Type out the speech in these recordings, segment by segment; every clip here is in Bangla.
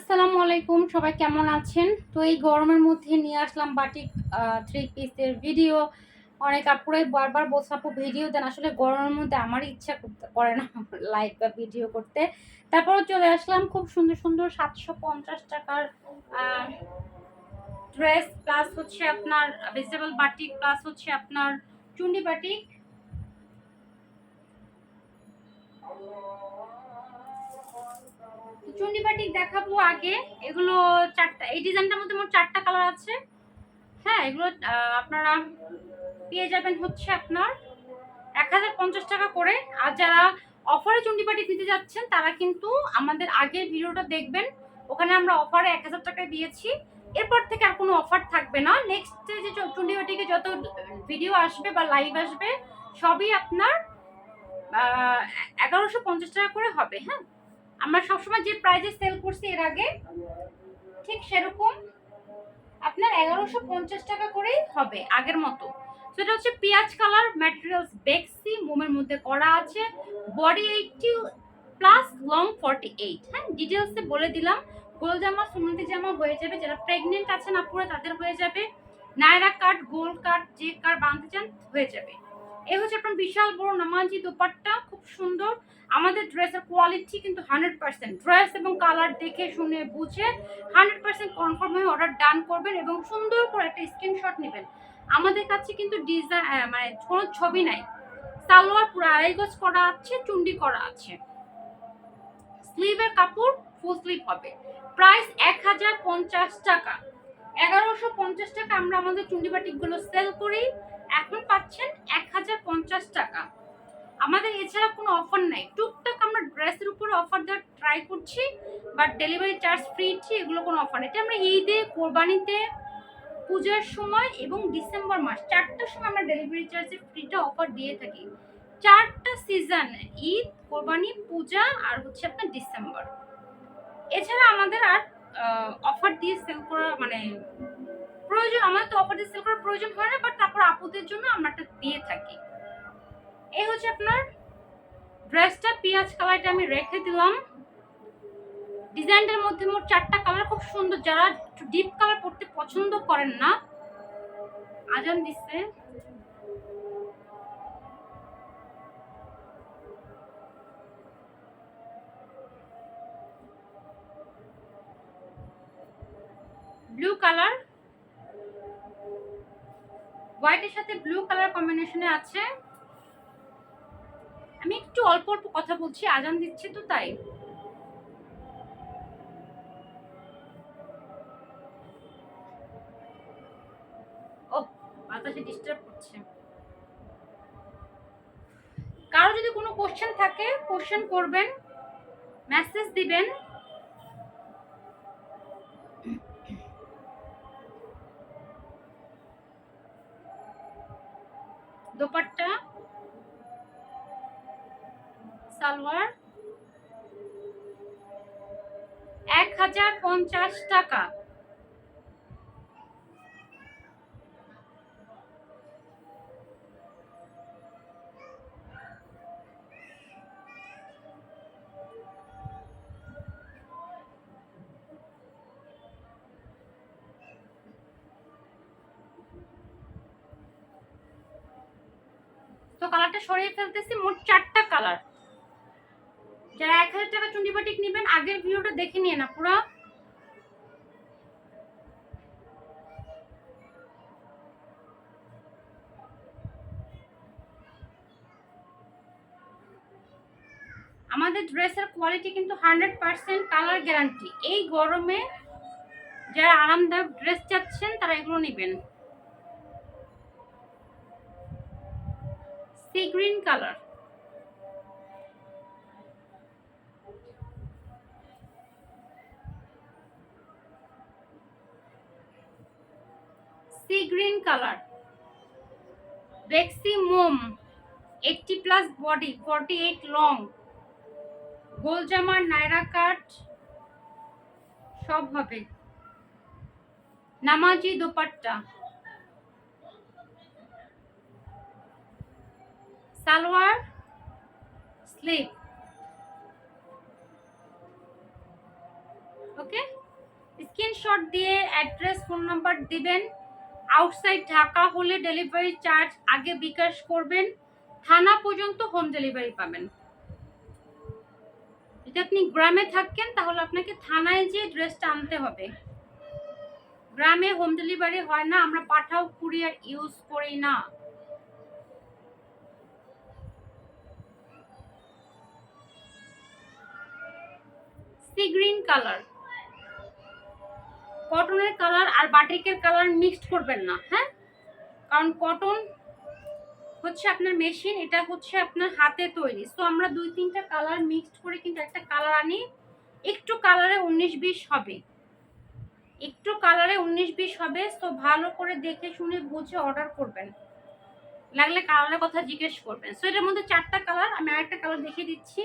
আসসালামু আলাইকুম, সবাই কেমন আছেন? তো এই গরমের মধ্যে নিয়ে আসলাম বাটিক থ্রি পিসের ভিডিও অনেক আপুরাই বারবার আপু ভিডিও দেন। আসলে গরমের মধ্যে আমারই ইচ্ছা করতে, করে না লাইভ বা ভিডিও করতে। তারপরও চলে আসলাম খুব সুন্দর সুন্দর সাতশো পঞ্চাশ টাকার ড্রেস প্লাস হচ্ছে আপনার ভেজিটেবল বাটিক প্লাস হচ্ছে আপনার চুন্ডি বাটিক চুন্ডি বাটিক দেখাবো আগে। এগুলো চারটা, এই ডিজাইনটার মধ্যে মোট চারটা কালার আছে। হ্যাঁ এগুলো আপনারা পেয়ে যাবেন হচ্ছে আপনার এক হাজার পঞ্চাশ টাকা করে। আর যারা অফারে চুন্ডি বাটিক নিতে যাচ্ছেন, তারা কিন্তু আমাদের আগের ভিডিওটা দেখবেন। ওখানে আমরা অফারে এক হাজার টাকায় দিয়েছি। এরপর থেকে আর কোনো অফার থাকবে না। নেক্সট যে চ- চুন্ডি বাটিকে যত ভিডিও আসবে বা লাইভ আসবে, সবই আপনার এগারোশো পঞ্চাশ টাকা করে হবে হ্যাঁ। আমরা সবসময় যে প্রাইজে সেল করছি এর আগে, ঠিক সেরকম আপনার এগারোশো পঞ্চাশ টাকা করেই হবে আগের মতো। সেটা হচ্ছে পেঁয়াজ কালার ম্যাটেরিয়ালস বেক্সি, মোমের মধ্যে করা আছে। Body eighty plus long forty eight হ্যাঁ ডিটেলসে বলে দিলাম। গোল জামা সুমন্তি জামা হয়ে যাবে। যারা প্রেগনেন্ট আছেন, আপুরা, তাদের হয়ে যাবে। নায়রা কাট গোল কাট যে কার বাঁধতে চান, হয়ে যাবে। এ হচ্ছে আপনার বিশাল বড় নামাজি দোপাট্টা, খুব সুন্দর। আমাদের ড্রেসের কোয়ালিটি কিন্তু হান্ড্রেড পার্সেন্ট ড্রেস এবং কালার দেখে শুনে বুঝে হান্ড্রেড পার্সেন্ট কনফার্ম হয়ে অর্ডার ডান করবেন এবং সুন্দর করে একটা স্ক্রিনশট নেবেন। আমাদের কাছে কিন্তু ডিজাইন মানে কোনো ছবি নাই। সালোয়ার পুরো আড়াই গজ করা আছে, চুন্ডি করা আছে। স্লিভের কাপড় ফুল স্লিভ হবে। প্রাইস এক হাজার পঞ্চাশ টাকা। এগারোশো পঞ্চাশ টাকা আমরা আমাদের চুন্ডি বাটিকগুলো সেল করি। এখন পাচ্ছেন এক হাজার পঞ্চাশ টাকা। আমাদের এছাড়া কোনো অফার নাই। টুকটাক আমরা ড্রেসের উপরে অফার দেওয়ার ট্রাই করছি বাট ডেলিভারি চার্জ ফ্রি দিচ্ছি এগুলো কোনো অফার নেই। এটা আমরা ঈদে, কোরবানিতে, পূজার সময় এবং ডিসেম্বর মাস চারটার সময় আমরা ডেলিভারি চার্জের ফ্রিটা অফার দিয়ে থাকি। চারটা সিজন ঈদ, কোরবানি, পূজা আর হচ্ছে আপনার ডিসেম্বর। এছাড়া আমাদের আর অফার দিয়ে সেল করা মানে প্রয়োজন, আমাদের তো অফার দিয়ে সেল করার প্রয়োজন হয় না বাট তারপর আপুদের জন্য আমরা একটা দিয়ে থাকি। এই হচ্ছে আপনার ড্রেসটা পেঁয়াজ কালারটা আমি রেখে দিলাম। ডিজাইনটার মধ্যে মোট চারটা কালার খুব সুন্দর। যারা একটু ডিপ কালার পড়তে পছন্দ করেন না, আজান দিচ্ছে ব্লু কালার হোয়াইটের সাথে ব্লু কালার কম্বিনেশনে আছে। আমি একটু অল্প অল্প কথা বলছি, আজান দিচ্ছে তো তাই। ডিস্টার্ব কারও যদি কোনো কোশ্চেন থাকে কোশ্চেন করবেন মেসেজ দিবেন। দোপাট্টা সালোয়ার এক হাজার পঞ্চাশ টাকা। সরিয়ে ফেলতেছি মোট চারটা কালার যারা এক হাজার টাকা চুন্ডি বাটিক নেবেন, আগের ভিডিওটা দেখে নিয়ে না, পুরো। আমাদের ড্রেসের কোয়ালিটি কিন্তু হান্ড্রেড পার্সেন্ট কালার গ্যারান্টি এই গরমে যারা আরামদায়ক ড্রেস চাচ্ছেন, তারা এগুলো নেবেন। Sea green colour. Sea green colour. বেক্সি মোম eighty plus body forty eight long গোল জামার নায়রা কাট সব হবে। নামাজি dupatta. Salwar sleeve okay screenshot দিয়ে অ্যাড্রেস ফোন নাম্বার দিবেন। আউটসাইড ঢাকা হলে ডেলিভারি চার্জ আগে বিকাশ করবেন। থানা পর্যন্ত হোম ডেলিভারি পাবেন। যদি আপনি গ্রামে থাকেন, তাহলে আপনাকে থানায় যেয়ে ড্রেসটা আনতে হবে। গ্রামে হোম ডেলিভারি হয় না, আমরা পাঠাও কুরিয়ার ইউজ করি না। Sea green colour. কটনের কালার আর বাটিকের কালার মিক্সড করবেন না হ্যাঁ? কারণ কটন হচ্ছে আপনার মেশিন, এটা হচ্ছে আপনার হাতে তৈরি। সো আমরা দুই, তিনটা কালার মিক্সড করে কিন্তু একটা কালার আনি। একটু কালারে উনিশ, বিশ হবে। একটু কালারে উনিশ, বিশ হবে। তো ভালো করে দেখে শুনে বুঝে অর্ডার করবেন। লাগলে কালারের কথা জিজ্ঞেস করবেন। সো এটার মধ্যে চারটা কালার, আমি আরেকটা কালার দেখিয়ে দিচ্ছি।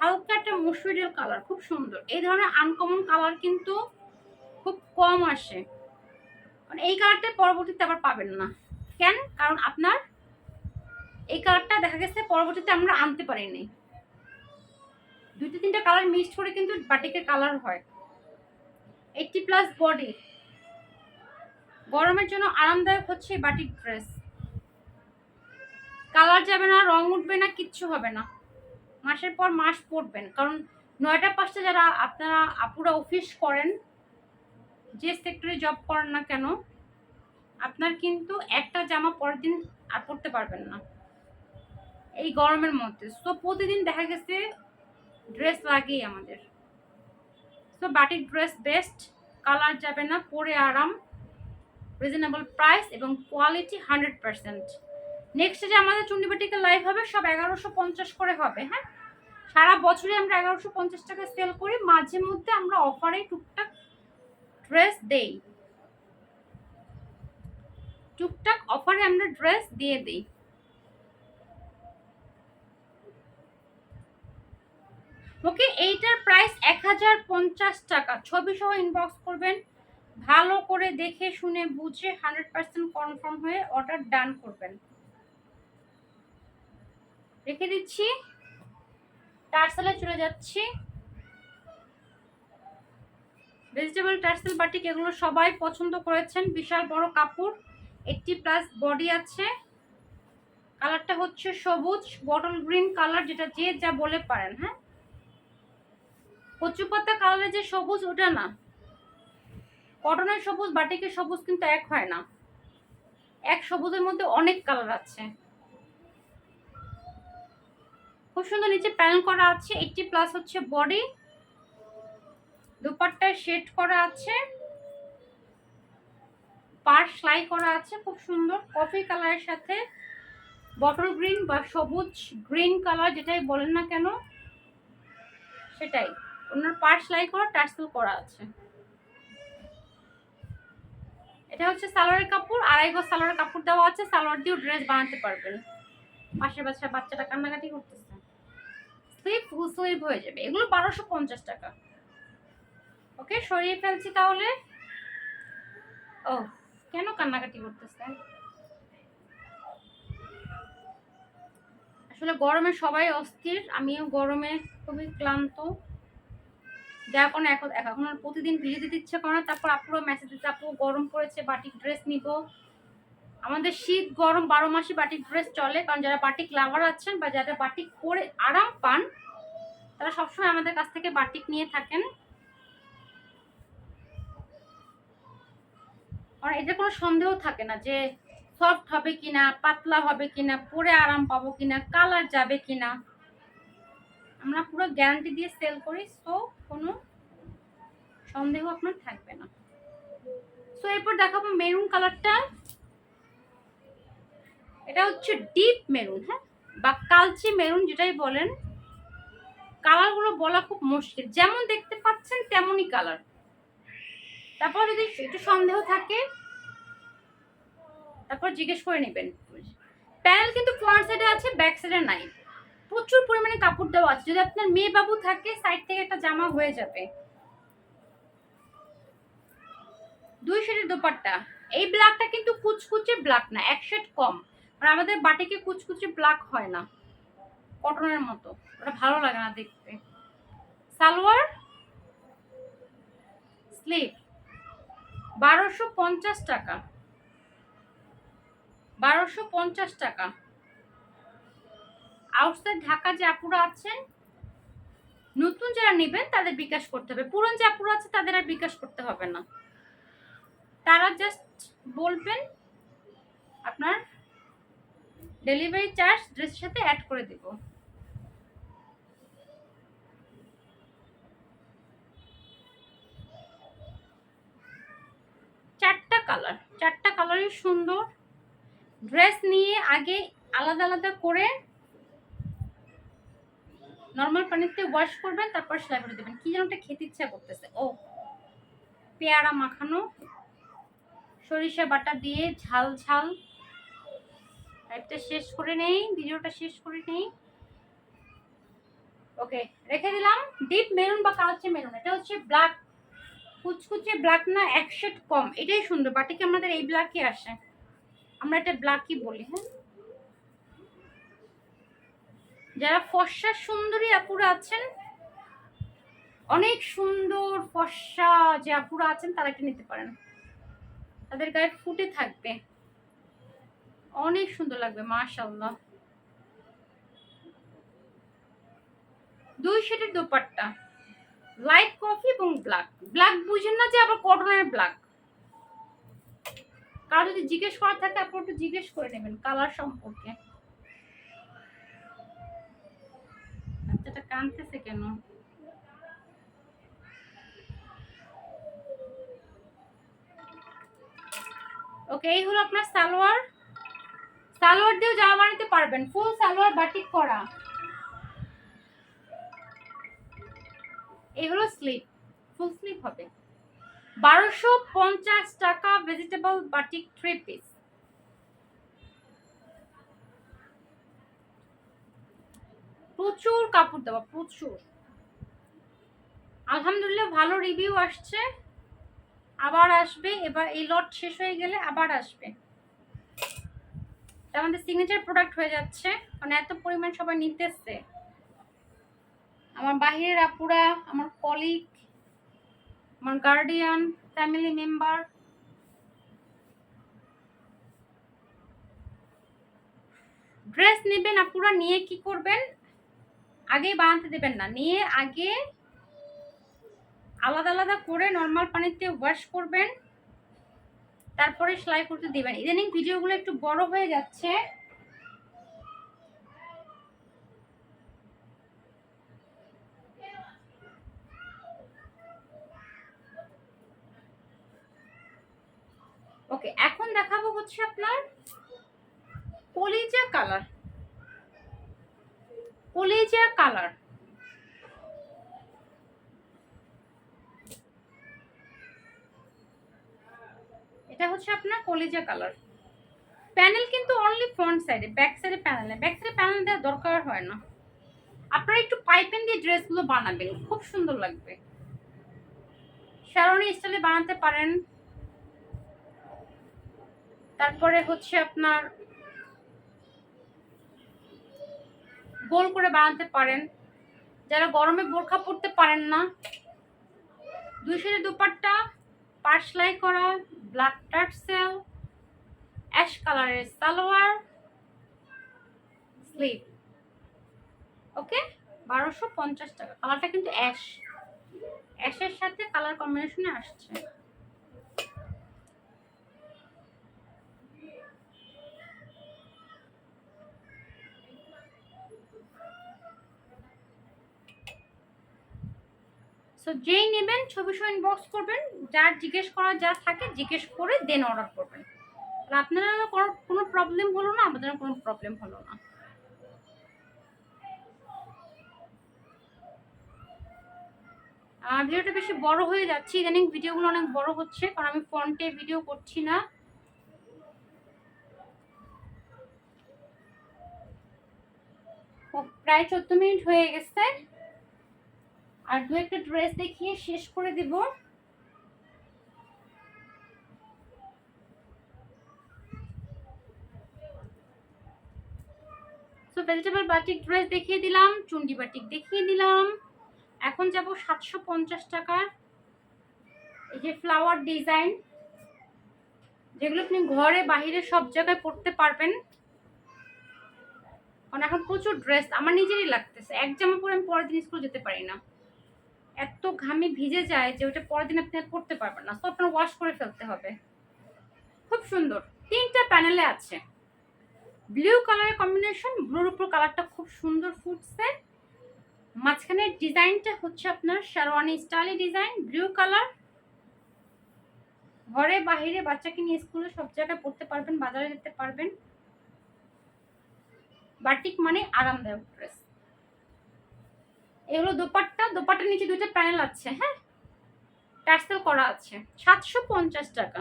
হালকা একটা মসুরিয়াল কালার খুব সুন্দর। এই ধরনের আনকমন কালার কিন্তু খুব কম আসে। মানে এই কালারটা পরবর্তীতে আবার পাবেন না। কেন? কারণ আপনার এই কালারটা দেখা গেছে পরবর্তীতে আমরা আনতে পারিনি। দুইটা, তিনটা কালার মিক্সড করে কিন্তু বাটিকের কালার হয়। এইটটি প্লাস বডি গরমের জন্য আরামদায়ক হচ্ছে বাটিক ড্রেস কালার যাবে না, রং উঠবে না, কিচ্ছু হবে না। মাসের পর মাস পরবেন কারণ নয়টা পাঁচটা যারা আপনারা আপুরা অফিস করেন, যে সেক্টরে জব করেন না কেন, আপনার কিন্তু একটা জামা পরের দিন আর পরতে পারবেন না। এই গরমের মধ্যে। সো প্রতিদিন দেখা গেছে ড্রেস লাগেই আমাদের। So batik dress best colour যাবে না, পরে আরাম রিজনেবল প্রাইস এবং কোয়ালিটি হান্ড্রেড পার্সেন্ট নেক্সট যে আমাদের চুন্ডিবাটিকে লাইভ হবে, সব এগারোশো পঞ্চাশ করে হবে হ্যাঁ? সারা বছরে আমরা এগারোশো পঞ্চাশ টাকা সেল করি। মাঝে মধ্যে আমরা অফারে টুকটাক ড্রেস দেই। টুকটাক অফারে আমরা ড্রেস দিয়ে দিই। ওকে এইটার প্রাইস এক হাজার পঞ্চাশ টাকা। ছবি সহ ইনবক্স করবেন। ভালো করে দেখে, শুনে, বুঝে হান্ড্রেড পার্সেন্ট কনফার্ম হয়ে অর্ডার ডান করবেন। রেখে দিচ্ছি। টার্সেলে চলে যাচ্ছি। ভেজিটেবল টার্সেল, বাটিক এগুলো সবাই পছন্দ করেছেন। বিশাল বড় কাপড় এইটটি প্লাস বডি আছে। কালারটা হচ্ছে সবুজ বটল গ্রিন কালার, যেটা যে যা বলে পারেন হ্যাঁ? কচু পাতা কালারের যে সবুজ, ওটা না। কটনের সবুজ, বাটিকের সবুজ কিন্তু এক হয় না। এক সবুজের মধ্যে অনেক কালার আছে। খুব সুন্দর নিচে প্যানেল করা আছে এইটটি প্লাস হচ্ছে বডি দুপাট্টায় শেড করা আছে পার সেলাই করা আছে খুব সুন্দর কফি কালারের সাথে বটল গ্রিন বা সবুজ গ্রিন কালার যেটাই বলেন না কেন, সেটাই ওনার পার সেলাই করা টার্সেল করা আছে। এটা হচ্ছে সালোয়ারের কাপড়, আড়াই গজ সালোয়ারের কাপড় দেওয়া আছে, সালোয়ার দিয়েও ড্রেস বানাতে পারবেন। পাশের বাচ্চা, বাচ্চাটা কান্নাকাটি করতেছে। ফুল হয়ে যাবে। এগুলো বারোশো পঞ্চাশ টাকা। ওকে, সরিয়ে ফেলছি তাহলে। ও, কেন কান্নাকাটি করতেছে? আসলে গরমে সবাই অস্থির, আমিও গরমে খুবই ক্লান্ত। যার এখন এখন প্রতিদিন ভিজে দিতে ইচ্ছে করে না, তারপর আপুরও মেসেজ দিচ্ছে, আপু গরম পড়েছে বাটিক ড্রেস নিব। আমাদের শীত, গরম বারো মাসে বাটিক ড্রেস চলে। কারণ যারা বাটিক লাভার আছেন বা যারা বাটিক পরে আরাম পান, তারা সবসময় আমাদের কাছ থেকে বাটিক নিয়ে থাকেন। আর এতে কোনো সন্দেহ থাকে না যে সফট হবে কিনা, পাতলা হবে কিনা, পরে আরাম পাবো কিনা কালার যাবে কিনা। আমরা পুরো গ্যারান্টি দিয়ে সেল করি সো কোনো সন্দেহ আপনার থাকবে না। সো এরপর দেখাবো মেরুন কালারটা এটা হচ্ছে ডিপ মেরুন হ্যাঁ? বা কালচে মেরুন যেটাই বলেন কালারগুলো বলা খুব মুশকিল। যেমন দেখতে পাচ্ছেন তেমনই কালার তারপর যদি একটু সন্দেহ থাকে, তারপর জিজ্ঞেস করে নেবেন। প্যানেল কিন্তু ফ্রন্ট সাইডে আছে ব্যাক সাইডে নাই। প্রচুর পরিমাণে কাপড় দেওয়া আছে। যদি আপনার মেয়ে বাবু থাকে সাইড থেকে একটা জামা হয়ে যাবে। দুই শেডের দোপাট্টা। এই ব্ল্যাকটা কিন্তু কুচকুচে ব্ল্যাক না, এক শেড কম। আর আমাদের বাটিকে কুচকুচে ব্ল্যাক হয় না। কটনের মতো। ওটা ভালো লাগে না দেখতে। সালোয়ার? স্লিপ। বারোশো পঞ্চাশ টাকা। বারোশো পঞ্চাশ টাকা। আউটসাইড ঢাকা যে আপুরা আছেন, নতুন যারা নেবেন তাদের বিকাশ করতে হবে। পুরন যে আপুরা আছে তাদের আর বিকাশ করতে হবে না। তারা জাস্ট বলবেন আপনার ডেলিভারি চার্জ ড্রেসের সাথে অ্যাড করে দেব। চারটা কালার চারটা কালারই সুন্দর ড্রেস নিয়ে আগে আলাদা আলাদা করে নর্মাল পানিতে ওয়াশ করবেন, তারপর সেলাই করে দেবেন। কি যেন একটা খেতে ইচ্ছা করতেছে। ও, পেয়ারা মাখানো, সরিষা বাটা দিয়ে ঝাল ঝাল লাইভটা শেষ করে নেই, ভিডিওটা শেষ করে নেই। ওকে রেখে দিলাম। ডিপ মেরুন বা কালচে মেরুন এটা হচ্ছে ব্ল্যাক কুচকুচে ব্ল্যাক না, এক শেড কম, এটাই সুন্দর। বাটিকে আমাদের এই ব্ল্যাকই আসে? আমরা এটা ব্ল্যাকই বলি হ্যাঁ? যারা ফর্সা সুন্দরী আপুরা আছেন, অনেক সুন্দর ফর্সা যে আপুরা আছেন, তারা কি নিতে পারেন। তাদের গায়ে ফুটে থাকবে। অনেক সুন্দর লাগবে মাশাল্লাহ দুই শেডের দোপাট্টা। লাইট কফি এবং ব্ল্যাক ব্ল্যাক বুঝেন না যে আবার কটনের ব্ল্যাক কারও যদি জিজ্ঞেস করা থাকে, আপনি একটু জিজ্ঞেস করে নেবেন কালার সম্পর্কে। বাচ্চাটা কাঁদতেছে কেন? ওকে এই হলো আপনার সালোয়ার। সালোয়ার দিয়েও জামা বানাতে পারবেন ফুল সালোয়ার বাটিক করা। এগুলো স্লিপ ফুল স্লিপ হবে। বারোশো পঞ্চাশ টাকা ভেজিটেবল বাটিক থ্রি পিস প্রচুর কাপড় দেওয়া, প্রচুর। আলহামদুলিল্লাহ ভালো রিভিউ আসছে। আবার আসবে, এবার এই লট শেষ হয়ে গেলে আবার আসবে। আমাদের সিগনেচার প্রোডাক্ট হয়ে যাচ্ছে। মানে এত পরিমাণ সবাই নিতেছে। আমার বাহিরের আপুরা, আমার কলিগ আমার গার্ডিয়ান ফ্যামিলি মেম্বার ড্রেস নেবেন আপুরা, নিয়ে কি করবেন? আগে বানাতে দেবেন না। নিয়ে আগে আলাদা আলাদা করে নর্মাল পানিতে ওয়াশ করবেন। তারপরে সেলাই করতে দেবেন। ইদানিং ভিডিওগুলো একটু বড় হয়ে যাচ্ছে। ওকে এখন দেখাবো হচ্ছে আপনার কলিজা কালার কলিজা কালার এটা হচ্ছে আপনার কলিজা কালার প্যানেল কিন্তু অনলি ফ্রন্ট সাইডে ব্যাক সাইডে প্যানেল নেই। ব্যাক সাইডে প্যানেল দেওয়ার দরকার হয় না। আপনারা একটু পাইপেন দিয়ে ড্রেসগুলো বানাবেন, খুব সুন্দর লাগবে। শ্যারনি স্টাইলে বানাতে পারেন। তারপরে হচ্ছে আপনার গোল করে বানাতে পারেন। যারা গরমে বোরখা পরতে পারেন না, দুই শেডের দুপাট্টা পার্সলাই করা ব্ল্যাক টার্সেল অ্যাশ কালারের সালোয়ার স্লিপ ওকে বারোশো পঞ্চাশ টাকা। কালারটা কিন্তু অ্যাশ। অ্যাশের সাথে কালার কম্বিনেশনে আসছে। সো যেই নেবেন, ছবি সহ ইনবক্স করবেন। যার জিজ্ঞেস করা যা থাকে, জিজ্ঞেস করে দেন অর্ডার করবেন। আপনারা কোনো প্রবলেম হলো না? আমাদের কোনো প্রবলেম হলো না। আর ভিডিওটা বেশি বড় হয়ে যাচ্ছে। ইদানিং ভিডিওগুলো অনেক বড় হচ্ছে, কারণ আমি ফ্রন্টে ভিডিও করছি না। প্রায় চোদ্দ মিনিট হয়ে গেছে। আর দু একটা ড্রেস দেখিয়ে শেষ করে দিব। সো ভেজিটেবল বাটিক ড্রেস দেখিয়ে দিলাম চুন্ডি বাটিক দেখিয়ে দিলাম। এখন যাব সাতশো পঞ্চাশ টাকার। এই যে ফ্লাওয়ার ডিজাইন যেগুলো আপনি ঘরে বাহিরে সব জায়গায় পরতে পারবেন। কারণ এখন প্রচুর ড্রেস আমার নিজেরই লাগতেছে। এক জামা পরে আমি পরের দিন স্কুল যেতে পারি না। এত ঘামে ভিজে যায় যে ওটা পরের দিন আপনি পরতে পারবেন না। তো আপনার ওয়াশ করে ফেলতে হবে। খুব সুন্দর। তিনটা প্যানেলে আছে। ব্লু কালারের কম্বিনেশন ব্লুর উপর কালারটা খুব সুন্দর ফুটছে। মাঝখানের ডিজাইনটা হচ্ছে আপনার sherwani stylish design blue colour ঘরে, বাহিরে বাচ্চাকে নিয়ে স্কুলে সব জায়গায় পড়তে পারবেন, বাজারে যেতে পারবেন। বাটিক মানে আরামদায়ক ড্রেস এগুলো দোপাট্টা, দোপাট্টার নিচে দুইটা প্যানেল আছে হ্যাঁ? টার্সেল করা আছে, সাতশো পঞ্চাশ টাকা।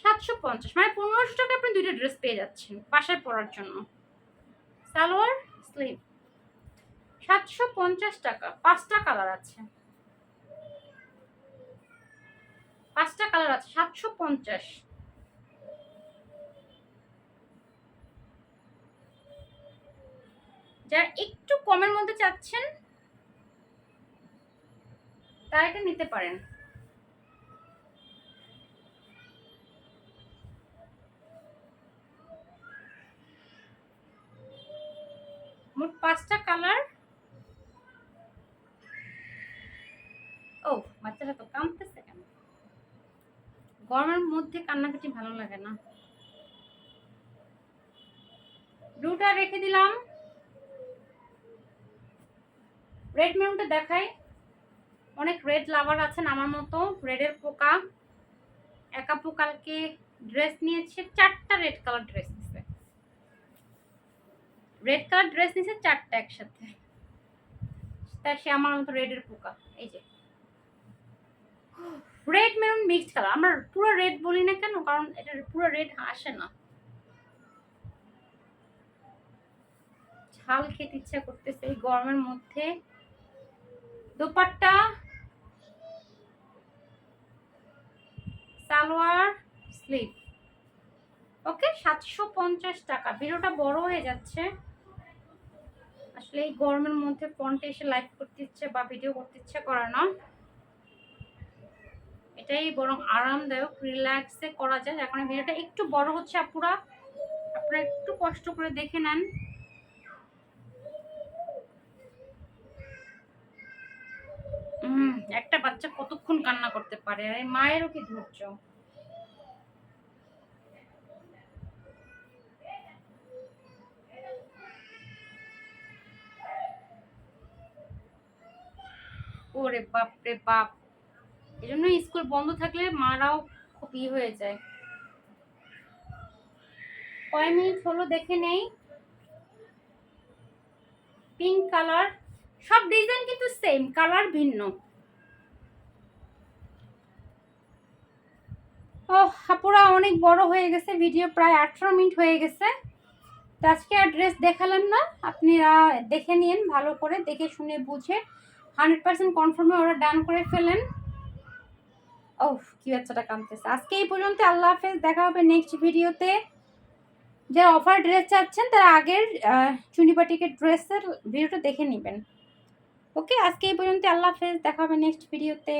সাতশো পঞ্চাশ। মানে পনেরোশো টাকা আপনি দুইটা ড্রেস পেয়ে যাচ্ছেন বাসায় পরার জন্য। সালোয়ার স্লিভ সাতশো পঞ্চাশ টাকা। পাঁচটা কালার আছে। পাঁচটা কালার আছে, সাতশো পঞ্চাশ। যারা একটু কমের মধ্যে চাচ্ছেন, তারা এটা নিতে পারেন। মোট পাঁচটা কালার। ও, বাচ্চারা তো কাঁদতেছে কেন? গরমের মধ্যে কান্নাকাটি ভালো লাগে না। ব্লুটা রেখে দিলাম। রেড মেরুনটা দেখাই। অনেক রেড লাভার আছেন আমার মতো। রেডের পোকা। একা পোকালকে ড্রেস নিয়েছে। চারটা red colour dress red colour dress নিছে চারটা একসাথে। তা সে আমার মতো রেডের পোকা, এই যে। রেড মেরুন মিক্সড কালার আমরা পুরো রেড বলি না কেন, কারণ এটা পুরো রেড আসে না। ঝাল খেতে ইচ্ছা করতেছে এই গরমের মধ্যে। দোপাট্টা, সালোয়ার, স্লিপ। ওকে, সাতশো পঞ্চাশ টাকা। ভিডিওটা বড় হয়ে যাচ্ছে। আসলে এই গরমের মধ্যে ফোনটা এসে লাইভ করতে ইচ্ছে বা ভিডিও করতে ইচ্ছে করে না। এটাই বরং আরামদায়ক রিল্যাক্সে করা যায়। এখন ভিডিওটা একটু বড় হচ্ছে আপুরা। আপনারা একটু কষ্ট করে দেখে নেন। একটা বাচ্চা কতক্ষণ কান্না করতে পারে? আর, মায়েরও কি ধৈর্য? ওরে বাপ রে বাপ। এই জন্য স্কুল বন্ধ থাকলে মারাও খুব ই হয়ে যায়। কয় মিনিট হলো, দেখে নেই। Pink colour. সব ডিজাইন কিন্তু সেম, কালার ভিন্ন। ও হাপুরা অনেক বড় হয়ে গেছে, ভিডিও প্রায় আঠারো মিনিট হয়ে গেছে। তো আজকে আর ড্রেস দেখালাম না আপনারা দেখে নিন, ভালো করে দেখে শুনে বুঝে। হান্ড্রেড পার্সেন্ট কনফার্মে ওরা ডান করে ফেলেন। ও কি বাচ্চাটা কাঁদতেছে। আজকে এই পর্যন্ত আল্লাহ হাফেজ, দেখা হবে নেক্সট ভিডিওতে যারা অফার ড্রেস চাচ্ছেন, তারা আগের চুনিপাটিকের ড্রেসের ভিডিওটা দেখে নেবেন। ওকে আজকে এই পর্যন্ত আল্লাহ হাফেজ, দেখা হবে নেক্সট ভিডিওতে